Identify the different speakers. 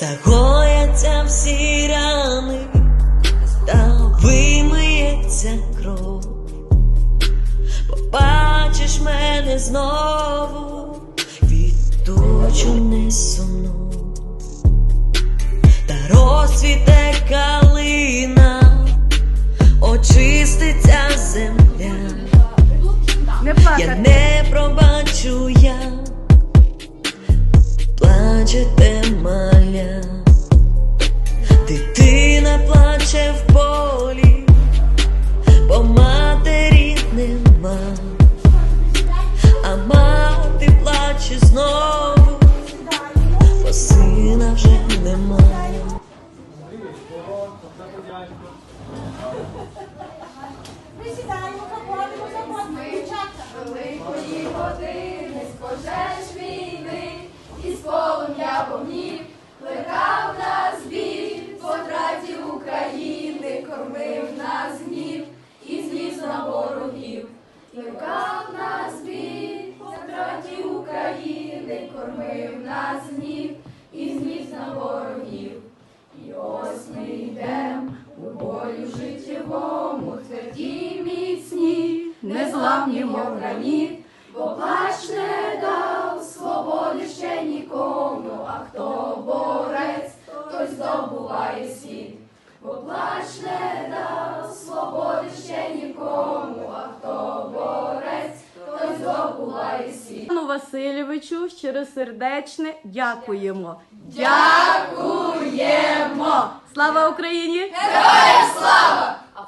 Speaker 1: загояться всі рани, та вимиється кров. Побачиш мене знову, відточу не сумну, та розцвіте калина, очиститься земля. Я не пробачу я, мати знову, бо сина вже немає.
Speaker 2: Присідаємо, заходимо, заходимо, дівчатка.
Speaker 3: Великої години з війни, з полум'я вогнів, України, нас гнів і зліз на ворогів. І ось ми йдем у бою життєвому, тверді міцні, незламні, мов граніт, бо плач
Speaker 4: Пану Васильовичу щиросердечне дякуємо.
Speaker 3: Дякуємо!
Speaker 4: Слава Україні!
Speaker 3: Героям слава!